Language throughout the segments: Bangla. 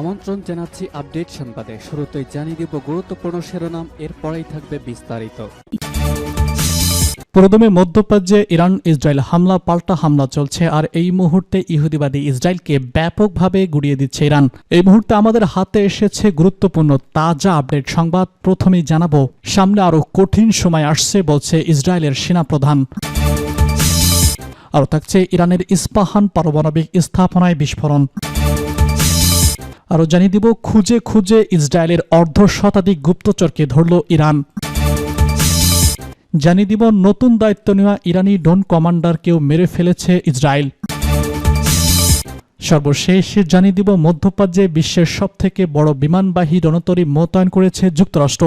আমন্ত্রণ জানাচ্ছি আপডেট সংবাদে। শুরুতেই জানিয়ে দিব গুরুত্বপূর্ণ শিরোনাম, এরপরেই থাকবে বিস্তারিত। প্রথমে মধ্যপ্রাচ্যে ইরান ইসরায়েল হামলা, পাল্টা হামলা চলছে, আর এই মুহূর্তে ইহুদিবাদী ইসরায়েলকে ব্যাপকভাবে গুড়িয়ে দিচ্ছে ইরান। এই মুহূর্তে আমাদের হাতে এসেছে গুরুত্বপূর্ণ, তাজা আপডেট সংবাদ। প্রথমেই জানাব, সামনে আরও কঠিন সময় আসছে বলছে ইসরায়েলের সেনাপ্রধান। আরও থাকছে ইরানের ইস্পাহান পারমাণবিক স্থাপনায় বিস্ফোরণ। আরও জানিয়ে দিব, খুঁজে খুঁজে ইসরায়েলের অর্ধ শতাধিক গুপ্তচরকে ধরল ইরান। জানিয়ে দিব, নতুন দায়িত্ব নেওয়া ইরানি ডোন কমান্ডারকেও মেরে ফেলেছে ইসরায়েল। সর্বশেষ জানিয়ে দিব, মধ্যপ্রাচ্যে বিশ্বের সবথেকে বড় বিমানবাহী রণতরী মোতায়েন করেছে যুক্তরাষ্ট্র।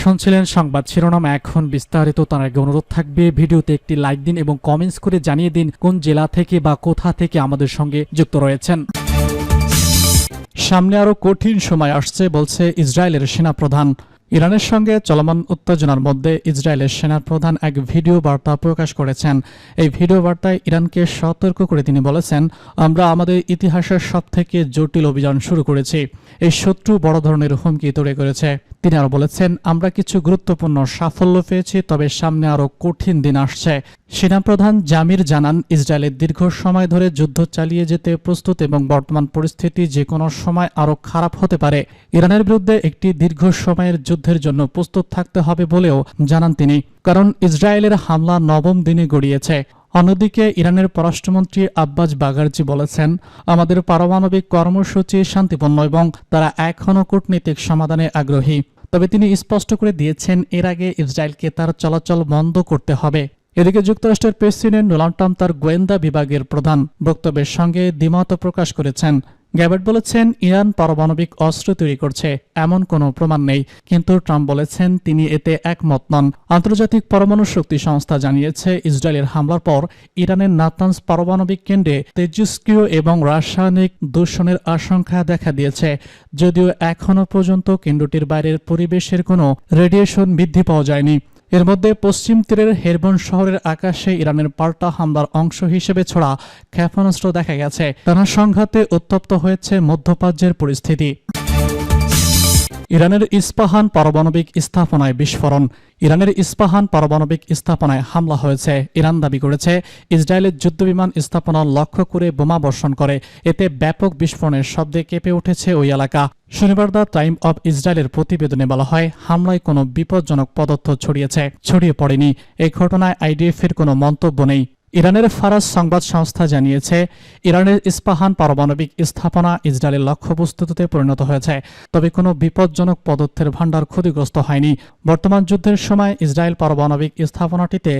শুনছিলেন সংবাদ শিরোনাম, এখন বিস্তারিত, তার আগে অনুরোধ থাকবে, ভিডিওতে একটি লাইক দিন এবং কমেন্টস করে জানিয়ে দিন কোন জেলা থেকে বা কোথা থেকে আমাদের সঙ্গে যুক্ত রয়েছেন। সামনে আরও কঠিন সময় আসছে বলছে ইসরায়েলের সেনাপ্রধান। ইরানের সঙ্গে চলমান উত্তেজনার মধ্যে ইসরায়েলের সেনাপ্রধান এক ভিডিও বার্তা প্রকাশ করেছেন। এই ভিডিও বার্তায় ইরানকে সতর্ক করে তিনি বলেছেন, আমরা আমাদের ইতিহাসের সবথেকে জটিল অভিযান শুরু করেছি। এই শত্রু বড় ধরনের হুমকি তৈরি করেছে। তিনি আরও বলেছেন, আমরা কিছু গুরুত্বপূর্ণ সাফল্য পেয়েছি, তবে সামনে আরও কঠিন দিন আসছে। সেনাপ্রধান জামির জানান, ইসরায়েলের দীর্ঘ সময় ধরে যুদ্ধ চালিয়ে যেতে প্রস্তুত এবং বর্তমান পরিস্থিতি যে কোনো সময় আরও খারাপ হতে পারে। ইরানের বিরুদ্ধে একটি দীর্ঘ সময়ের যুদ্ধের জন্য প্রস্তুত থাকতে হবে বলেও জানান তিনি। কারণ ইসরায়েলের হামলা নবম দিনে গড়িয়েছে। অন্যদিকে ইরানের পররাষ্ট্রমন্ত্রী আব্বাস বাগার্জি বলেছেন, আমাদের পারমাণবিক কর্মসূচি শান্তিপূর্ণ এবং তারা এখনও কূটনীতিক সমাধানে আগ্রহী। তবে তিনি স্পষ্ট করে দিয়েছেন, এর আগে ইসরায়েলকে তার চলাচল বন্ধ করতে হবে। এদিকে যুক্তরাষ্ট্রের প্রেসিডেন্ট ডোনাল্ড ট্রাম্প তার গোয়েন্দা বিভাগের প্রধান বক্তব্যের সঙ্গে দ্বিমত প্রকাশ করেছেন। গ্যাবেট বলেছেন, ইরান পারমাণবিক অস্ত্র তৈরি করছে, এমন কোনো প্রমাণ নেই। কিন্তু ট্রাম্প বলেছেন, তিনি এতে একমত নন। আন্তর্জাতিক পরমাণু শক্তি সংস্থা জানিয়েছে, ইসরায়েলের হামলার পর ইরানের নাতানস পারমাণবিক কেন্দ্রে তেজস্ক্রিয় এবং রাসায়নিক দূষণের আশঙ্কা দেখা দিয়েছে। যদিও এখনও পর্যন্ত কেন্দ্রটির বাইরের পরিবেশের কোনো রেডিয়েশন বৃদ্ধি পাওয়া যায়নি। এর মধ্যে পশ্চিম তীরের হেরবন শহরের আকাশে ইরানের পাল্টা হামলার অংশ হিসেবে ছোড়া ক্ষেপণাস্ত্র দেখা গেছে। টানা সংঘাতে উত্তপ্ত হয়েছে মধ্যপ্রাচ্যের পরিস্থিতি। ইরানের ইস্পাহান পারমাণবিক স্থাপনায় বিস্ফোরণ। ইরানের ইস্পাহান পারমাণবিক স্থাপনায় হামলা হয়েছে। ইরান দাবি করেছে, ইসরায়েলের যুদ্ধবিমান স্থাপনা লক্ষ্য করে বোমা বর্ষণ করে। এতে ব্যাপক বিস্ফোরণের শব্দে কেঁপে উঠেছে ওই এলাকা। শনিবার দ্য টাইম অব ইসরায়েলের প্রতিবেদনে বলা হয়, হামলায় কোনো বিপজ্জনক পদার্থ ছড়িয়েছে, ছড়িয়ে পড়েনি। এই ঘটনায় আইডিএফ এর কোনো মন্তব্য নেই। ইরানের ফারাজ সংবাদ সংস্থা জানিয়েছে, ইরানের ইস্পাহান পারমাণবিক স্থাপনা ইসরায়েলের লক্ষ্যবস্তুতে পরিণত হয়েছে, তবে কোনো বিপজ্জনক পদার্থের ভাণ্ডার ক্ষতিগ্রস্ত হয়নি। বর্তমান যুদ্ধের সময় ইসরায়েল পারমাণবিক স্থাপনাটিতে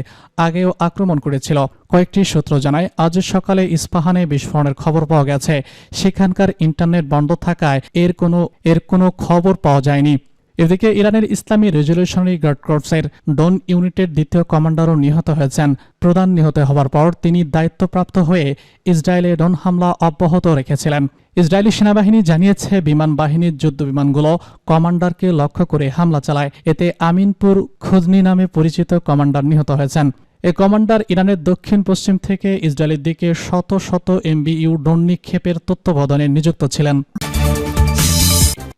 আগেও আক্রমণ করেছিল। কয়েকটি সূত্র জানায়, আজ সকালে ইস্পাহানে বিস্ফোরণের খবর পাওয়া গেছে। সেখানকার ইন্টারনেট বন্ধ থাকায় এর কোনো এর কোনো খবর পাওয়া যায়নি। এদিকে ইরানের ইসলামী রেজলিউশনারি গার্ড কর্পসের ডন ইউনিটের দ্বিতীয় কমান্ডারও নিহত হয়েছেন। প্রধান নিহত হওয়ার পর তিনি দায়িত্বপ্রাপ্ত হয়ে ইসরায়েলে ডন হামলা অব্যাহত রেখেছিলেন। ইসরায়েলি সেনাবাহিনী জানিয়েছে, বিমান বাহিনীর যুদ্ধ বিমানগুলো কমান্ডারকে লক্ষ্য করে হামলা চালায়। এতে আমিনপুর খুজনি নামে পরিচিত কমান্ডার নিহত হয়েছেন। এ কমান্ডার ইরানের দক্ষিণ পশ্চিম থেকে ইসরায়েলের দিকে শত শত এমবিইউ ড্রোন নিক্ষেপের তত্ত্বাবধানে নিযুক্ত ছিলেন।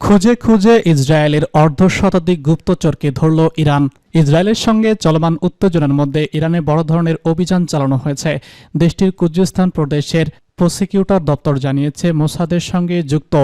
খুঁজে খুঁজে ইসরায়েলের অর্ধ শতাধিক গুপ্তচরকে ধরল ইরান। ইসরায়েলের সঙ্গে চলমান উত্তেজনার মধ্যে ইরানে বড় ধরনের অভিযান চালানো হয়েছে। দেশটির কুজিস্তান প্রদেশের প্রসিকিউটর দপ্তর জানিয়েছে, মোসাদের সঙ্গে যুক্ত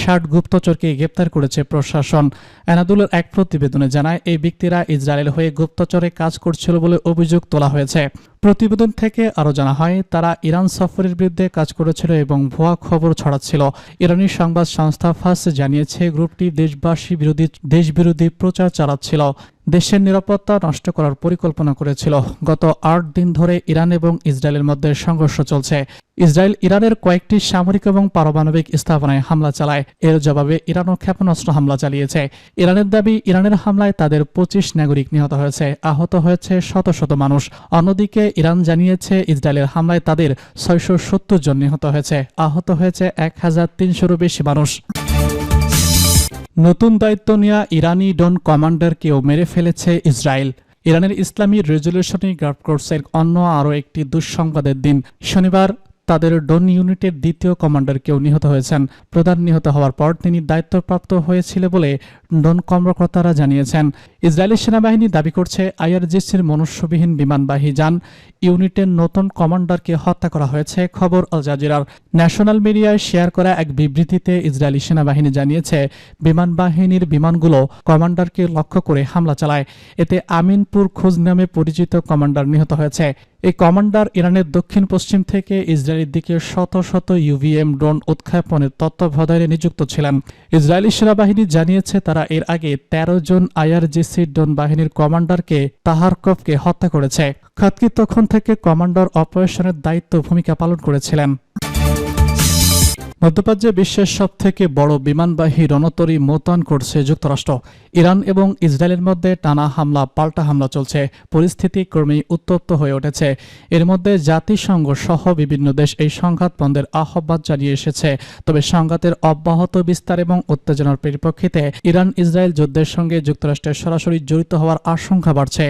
ষাট গুপ্তচরকে গ্রেপ্তার করেছে প্রশাসন। এনাদুলের এক প্রতিবেদনে জানায়, এই ব্যক্তিরা ইসরায়েল হয়ে গুপ্তচরে কাজ করছিল বলে অভিযোগ তোলা হয়েছে। প্রতিবেদন থেকে আরও জানা হয়, তারা ইরান সফরের বিরুদ্ধে কাজ করেছিল এবং ভুয়া খবর ছড়াচ্ছিল। ইরানি সংবাদ সংস্থা ফার্স জানিয়েছে, গ্রুপটি দেশবাসী বিরোধী দেশবিরোধী প্রচার চালাচ্ছিল। দেশের নিরাপত্তা নষ্ট করার পরিকল্পনা করেছিল। গত আট দিন ধরে ইরান এবং ইসরায়েলের মধ্যে সংঘর্ষ চলছে। ইসরায়েল ইরানের কয়েকটি সামরিক এবং পারমাণবিক স্থাপনায় হামলা চালায়। এর জবাবে ইরানও ক্ষেপণাস্ত্র হামলা চালিয়েছে। ইরানের দাবি, ইরানের হামলায় তাদের পঁচিশ নাগরিক নিহত হয়েছে। আহত হয়েছে শত শত মানুষ। অন্যদিকে ইরান জানিয়েছে, ইসরায়েলের হামলায় তাদের ছয়শো সত্তর জন নিহত হয়েছে। আহত হয়েছে এক হাজার তিনশোরও বেশি মানুষ। নতুন দায়িত্ব নেওয়া ইরানি ডন কমান্ডারকেও মেরে ফেলেছে ইসরায়েল। ইরানের ইসলামী রেজলিউশনই গার্ড করছে অন্য আরও একটি দুঃসংবাদের দিন। শনিবার তাদের ডোন ইউনিটের দ্বিতীয় কমান্ডার কেউ নিহত হয়েছেন। প্রধান নিহত হওয়ার পর তিনি দায়িত্বপ্রাপ্ত হয়েছিল বলে ডোন কর্মকর্তারা জানিয়েছেন। ইসরায়েলি সেনাবাহিনী দাবি করছে আইআরজিসির মনুষ্যবিহীন বিমানবাহী যান ইউনিটের নতুন কমান্ডারকে হত্যা করা হয়েছে, খবর আল জাজিরার। ন্যাশনাল মিডিয়ায় শেয়ার করা এক বিবৃতিতে ইসরায়েলি সেনাবাহিনী জানিয়েছে বিমান বাহিনীর বিমানগুলো কমান্ডারকে লক্ষ্য করে হামলা চালায়। এতে আমিনপুর খোঁজ নামে পরিচিত কমান্ডার নিহত হয়েছে। এই কমান্ডার ইরানের দক্ষিণ পশ্চিম থেকে ইসরায়েলের দিকে শত শত ইউভিএম ড্রোন উৎক্ষেপণের তত্ত্বাবধানে নিযুক্ত ছিলেন। ইসরায়েলি সেনাবাহিনী জানিয়েছে তারা এর আগে ১৩ জন আইআরজিসি ড্রোন বাহিনীর কমান্ডারকে তাহারকভকে হত্যা করেছে। খাতকি তখন থেকে কমান্ডার অপারেশনের দায়িত্ব ভূমিকা পালন করেছিলেন। মধ্যপ্রাচ্যে বিশ্বের সব থেকে বড় বিমানবাহী রণতরী মোতায়েন করছে যুক্তরাষ্ট্র। ইরান এবং ইসরায়েলের মধ্যে টানা হামলা, পাল্টা হামলা চলছে। পরিস্থিতি ক্রমেই উত্তপ্ত হয়ে উঠেছে। এর মধ্যে জাতিসংঘ সহ বিভিন্ন দেশ এই সংঘাত বন্ধের আহ্বান জানিয়ে এসেছে। তবে সংঘাতের অব্যাহত বিস্তার এবং উত্তেজনার পরিপ্রেক্ষিতে ইরান ইসরায়েল যুদ্ধের সঙ্গে যুক্তরাষ্ট্রের সরাসরি জড়িত হওয়ার আশঙ্কা বাড়ছে।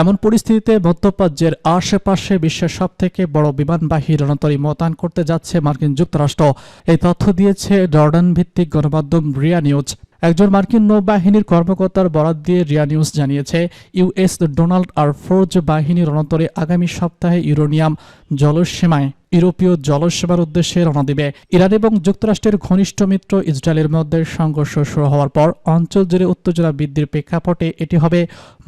এমন পরিস্থিতিতে মধ্যপ্রাচ্যের আশেপাশে বিশ্বের সব থেকে বড় বিমানবাহী রণতরী মোতায়েন করতে যাচ্ছে মার্কিন যুক্তরাষ্ট্র। এই তথ্য দিয়েছে জর্ডান ভিত্তিক গণমাধ্যম রিয়া নিউজ। একজন মার্কিন নৌবাহিনীর কর্মকর্তার বরাত দিয়ে রিয়া নিউজ জানিয়েছে, ইউএস ডোনাল্ড আর ফোর্জ বাহিনীর রণতরে আগামী সপ্তাহে ইউরোনিয়াম জলসীমায় ইউরোপীয় জলসেবার উদ্দেশ্যে রওনা দিবে। ইরান এবং যুক্তরাষ্ট্রের ঘনিষ্ঠ মিত্র ইসরায়েলের মধ্যে সংঘর্ষ শুরু হওয়ার পর অঞ্চল জুড়ে উত্তেজনা বৃদ্ধির প্রেক্ষাপটে এটি হবে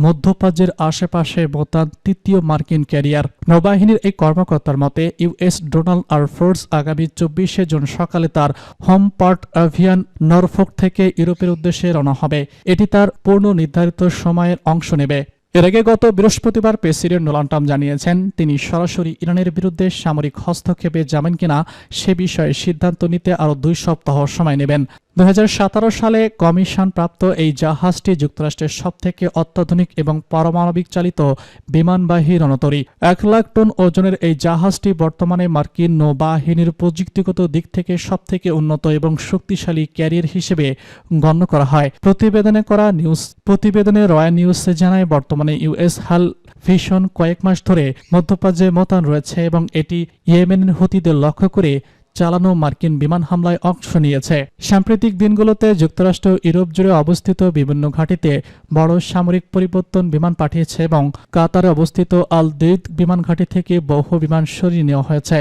মধ্যপ্রাচ্যের আশেপাশে মোতান তৃতীয় মার্কিন ক্যারিয়ার। নৌবাহিনীর এই কর্মকর্তার মতে ইউএস ডোনাল্ড আর ফোর্স আগামী চব্বিশে জুন সকালে তার হোম পার্ট অ্যাভিয়ান নরফোক থেকে ইউরোপের উদ্দেশ্যে রওনা হবে। এটি তার পূর্ণ নির্ধারিত সময়ের অংশ নেবে। এর আগে গত বৃহস্পতিবার প্রেসিডেন্ট ডোনাল্ড ট্রাম্প জানিয়েছেন, তিনি সরাসরি ইরানের বিরুদ্ধে সামরিক হস্তক্ষেপে যাবেন কিনা সে বিষয়ে সিদ্ধান্ত নিতে আরও দুই সপ্তাহ সময় নেবেন। দুহাজার সতেরো সালে কমিশন প্রাপ্ত এই জাহাজটি যুক্তরাষ্ট্রের সবথেকে অত্যাধুনিক এবং পারমাণবিক চালিত বিমানবাহী রণতরী। এক লাখ টন ওজনের এই জাহাজটি বর্তমানে মার্কিন নৌবাহিনীর প্রযুক্তিগত দিক থেকে সবথেকে উন্নত এবং শক্তিশালী ক্যারিয়ার হিসেবে গণ্য করা হয়। প্রতিবেদনে করা নিউজ, প্রতিবেদনে রয়্যাল নিউজ জানায়, বর্তমানে ইউএস হাল ভীষণ কয়েক মাস ধরে মধ্যপ্রাচ্যে মোতায়েন রয়েছে এবং এটি ইয়েমেনের হুতিদের লক্ষ্য করে চালানো মার্কিন বিমান হামলায় অংশ নিয়েছে। সাম্প্রতিক দিনগুলোতে যুক্তরাষ্ট্র ইউরোপ জুড়ে অবস্থিত বিভিন্ন ঘাঁটিতে বড় সামরিক পরিবর্তন বিমান পাঠিয়েছে এবং কাতারে অবস্থিত আল দেদ বিমান ঘাঁটি থেকে বহু বিমান সরিয়ে নেওয়া হয়েছে।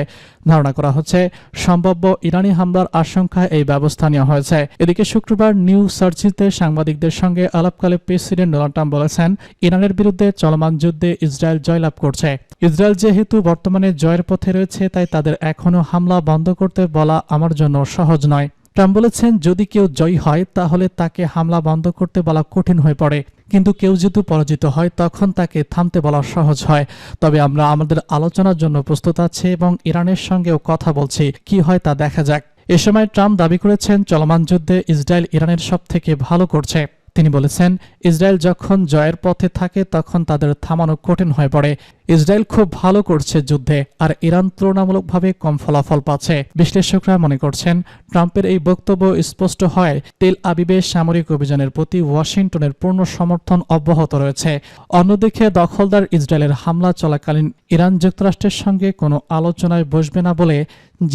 ধারণা করা হচ্ছে, সম্ভাব্য ইরানি হামলার আশঙ্কায় এই ব্যবস্থা নেওয়া হয়েছে। এদিকে শুক্রবার নিউ সার্চিতে সাংবাদিকদের সঙ্গে আলাপকালে প্রেসিডেন্ট ডোনাল্ড ট্রাম্প বলেছেন, ইরানের বিরুদ্ধে চলমান যুদ্ধে ইসরায়েল জয়লাভ করছে। ইসরায়েল যেহেতু বর্তমানে জয়ের পথে রয়েছে, তাই তাদের এখনও হামলা বন্ধ করতে বলা আমার জন্য সহজ নয়। ট্রাম্প বলেছেন, যদি কেউ জয়ী হয়, তাহলে তাকে হামলা বন্ধ করতে বলা কঠিন হয়ে পড়ে। কিন্তু কেউ যদি পরাজিত হয়, তখন তাকে থামতে বলা সহজ হয়। তবে আমরা আমাদের আলোচনার জন্য প্রস্তুত আছি এবং ইরানের সঙ্গেও কথা বলছি। কি হয় তা দেখা যাক। এ সময় ট্রাম্প দাবি করেছেন, চলমান যুদ্ধে ইসরায়েল ইরানের সব থেকে ভালো করছে। তিনি বলেছেন, ইসরায়েল যখন জয়ের পথে থাকে, তখন তাদের থামানো কঠিন হয়ে পড়ে। ইসরায়েল খুব ভালো করছে যুদ্ধে, আর ইরান তুলনামূলকভাবে কম ফলাফল পাচ্ছে। বিশ্লেষকরা মনে করছেন, ট্রাম্পের এই বক্তব্য স্পষ্ট হয়, তেল আবিবের সামরিক অভিযানের প্রতি ওয়াশিংটনের পূর্ণ সমর্থন অব্যাহত রয়েছে। অন্যদিকে, দখলদার ইসরায়েলের হামলা চলাকালীন ইরান যুক্তরাষ্ট্রের সঙ্গে কোনো আলোচনায় বসবে না বলে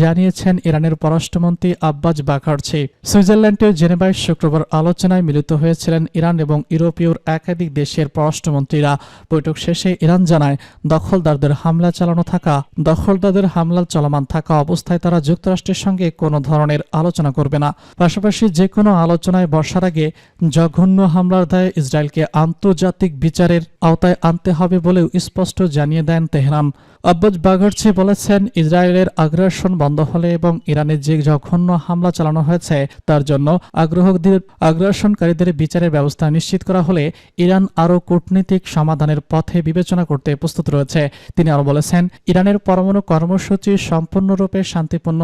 জানিয়েছেন ইরানের পররাষ্ট্রমন্ত্রী আব্বাস বাকারছি সুইজারল্যান্ডের জেনেভায় শুক্রবার আলোচনায় মিলিত হয়েছিলেন ইরান এবং ইউরোপীয় একাধিক দেশের পররাষ্ট্রমন্ত্রীরা। বৈঠক শেষে ইরান জানায় দখলদারদের হামলা চালানো থাকা, দখলদারদের হামলা চলমান থাকা অবস্থায় তারা যুক্তরাষ্ট্রের সঙ্গে কোনো ধরনের আলোচনা করবে না। পাশাপাশি যে কোনো আলোচনায় বসার আগে জঘন্য হামলার দায়ে ইসরায়েলকে আন্তর্জাতিক বিচারের আওতায় আনতে হবে বলেও স্পষ্ট জানিয়ে দেন তেহরান। আব্বাস বাঘারছি বলেছেন, ইসরায়েলের আগ্রাসন বন্ধ হলে এবং ইরানে যে জঘন্য হামলা চালানো হয়েছে তার জন্য আগ্রহদের আগ্রাসনকারীদের বিচারের ব্যবস্থা নিশ্চিত করা হলে ইরান আরও কূটনীতিক সমাধানের পথে বিবেচনা করতে প্রস্তুত রয়েছে। তিনি আরও বলেছেন ইরানের পরমাণু কর্মসূচি সম্পূর্ণরূপে শান্তিপূর্ণ